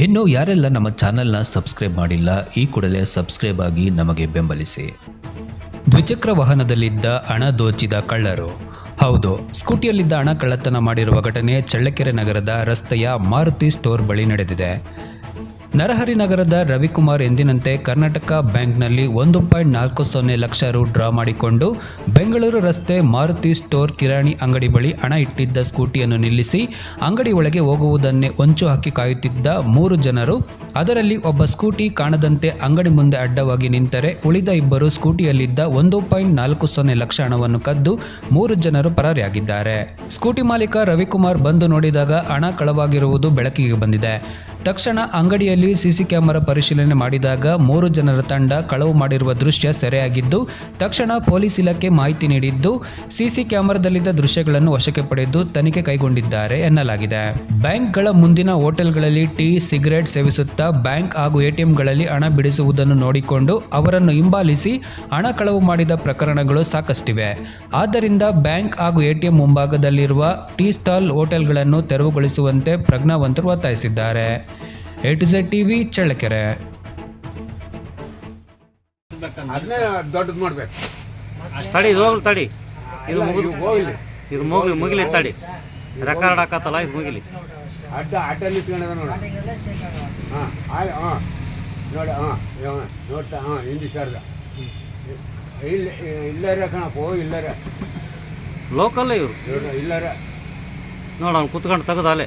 ಇನ್ನು ಯಾರೆಲ್ಲ ನಮ್ಮ ಚಾನೆಲ್ನ ಸಬ್ಸ್ಕ್ರೈಬ್ ಮಾಡಿಲ್ಲ, ಈ ಕೂಡಲೇ ಸಬ್ಸ್ಕ್ರೈಬ್ ಆಗಿ ನಮಗೆ ಬೆಂಬಲಿಸಿ. ದ್ವಿಚಕ್ರ ವಾಹನದಲ್ಲಿದ್ದ ಹಣ ದೋಚಿದ ಕಳ್ಳರು. ಹೌದು, ಸ್ಕೂಟಿಯಲ್ಲಿದ್ದ ಹಣ ಕಳ್ಳತನ ಮಾಡಿರುವ ಘಟನೆ ಚಳ್ಳಕೆರೆ ನಗರದ ರಸ್ತೆಯ ಮಾರುತಿ ಸ್ಟೋರ್ ಬಳಿ ನಡೆದಿದೆ. ನರಹರಿ ನಗರದ ರವಿಕುಮಾರ್ ಎಂದಿನಂತೆ ಕರ್ನಾಟಕ ಬ್ಯಾಂಕ್ನಲ್ಲಿ ಒಂದು ಪಾಯಿಂಟ್ ನಾಲ್ಕು ಸೊನ್ನೆ ಲಕ್ಷ ರು ಡ್ರಾ ಮಾಡಿಕೊಂಡು ಬೆಂಗಳೂರು ರಸ್ತೆ ಮಾರುತಿ ಸ್ಟೋರ್ ಕಿರಾಣಿ ಅಂಗಡಿ ಬಳಿ ಹಣ ಇಟ್ಟಿದ್ದ ಸ್ಕೂಟಿಯನ್ನು ನಿಲ್ಲಿಸಿ ಅಂಗಡಿ ಒಳಗೆ ಹೋಗುವುದನ್ನೇ ಹೊಂಚು ಹಾಕಿ ಕಾಯುತ್ತಿದ್ದ ಮೂರು ಜನರು. ಅದರಲ್ಲಿ ಒಬ್ಬ ಸ್ಕೂಟಿ ಕಾಣದಂತೆ ಅಂಗಡಿ ಮುಂದೆ ಅಡ್ಡವಾಗಿ ನಿಂತರೆ ಉಳಿದ ಇಬ್ಬರು ಸ್ಕೂಟಿಯಲ್ಲಿದ್ದ ಒಂದು ಪಾಯಿಂಟ್ ನಾಲ್ಕು ಸೊನ್ನೆ ಲಕ್ಷ ಹಣವನ್ನು ಕದ್ದು ಮೂರು ಜನರು ಪರಾರಿಯಾಗಿದ್ದಾರೆ. ಸ್ಕೂಟಿ ಮಾಲೀಕ ರವಿಕುಮಾರ್ ಬಂದು ನೋಡಿದಾಗ ಹಣ ಕಳವಾಗಿರುವುದು ಬೆಳಕಿಗೆ ಬಂದಿದೆ. ತಕ್ಷಣ ಅಂಗಡಿಯಲ್ಲಿ ಸಿಸಿ ಕ್ಯಾಮೆರಾ ಪರಿಶೀಲನೆ ಮಾಡಿದಾಗ ಮೂರು ಜನರ ತಂಡ ಕಳವು ಮಾಡಿರುವ ದೃಶ್ಯ ಸೆರೆಯಾಗಿದ್ದು, ತಕ್ಷಣ ಪೊಲೀಸ್ ಇಲಾಖೆ ಮಾಹಿತಿ ನೀಡಿದ್ದು, ಸಿಸಿ ಕ್ಯಾಮೆರಾದಲ್ಲಿದ್ದ ದೃಶ್ಯಗಳನ್ನು ವಶಕ್ಕೆ ಪಡೆದು ತನಿಖೆ ಕೈಗೊಂಡಿದ್ದಾರೆ ಎನ್ನಲಾಗಿದೆ. ಬ್ಯಾಂಕ್ಗಳ ಮುಂದಿನ ಹೋಟೆಲ್ಗಳಲ್ಲಿ ಟೀ, ಸಿಗರೇಟ್ ಸೇವಿಸುತ್ತಾ ಬ್ಯಾಂಕ್ ಹಾಗೂ ಎಟಿಎಂಗಳಲ್ಲಿ ಹಣ ಬಿಡಿಸುವುದನ್ನು ನೋಡಿಕೊಂಡು ಅವರನ್ನು ಹಿಂಬಾಲಿಸಿ ಹಣ ಕಳವು ಮಾಡಿದ ಪ್ರಕರಣಗಳು ಸಾಕಷ್ಟಿವೆ. ಆದ್ದರಿಂದ ಬ್ಯಾಂಕ್ ಹಾಗೂ ಎಟಿಎಂ ಮುಂಭಾಗದಲ್ಲಿರುವ ಟೀ ಸ್ಟಾಲ್ ಹೋಟೆಲ್ಗಳನ್ನು ತೆರವುಗೊಳಿಸುವಂತೆ ಪ್ರಜ್ಞಾವಂತರು ಒತ್ತಾಯಿಸಿದ್ದಾರೆ. A to Z TV Challakere. ಅದನ್ನೇ ದೊಡ್ಡದು ಮಾಡ್ಬೇಕು. ತಡಿ ಇದು ಹೋಗ್ಲಿ ತಡಿ. ಇದು ಮುಗಿದು ಹೋಗ್ಲಿ. ಇದು ಮುಗ್ಲಿ ಮುಗಿಲಿ ತಡಿ. ರೆಕಾರ್ಡ್ ಹಾಕತ್ತಲ್ಲ ಇದು ಮುಗಿಲಿ. ಅಡ್ಡ ಅಡ್ಡ ನಿಂತ್ಕೊಂಡದ ನೋಡ. ಹಾಂ ಆಯ್ ಹಾಂ. ನೋಡಿ ಹಾಂ ನೋಡ್ತಾ ಹಾಂ ಹಿಂದಿ ಸರ್ದ. ಇಲ್ಲ ಇಲ್ಲರ ಕಣಪ್ಪ ಇಲ್ಲರ. ಲೋಕಲ್ ಇವರು. ನೋಡು, ಇಲ್ಲರ. ನೋಡ ಅವ್ನು ಕುತ್ಕೊಂಡು ತೆಗೆದಾಲೆ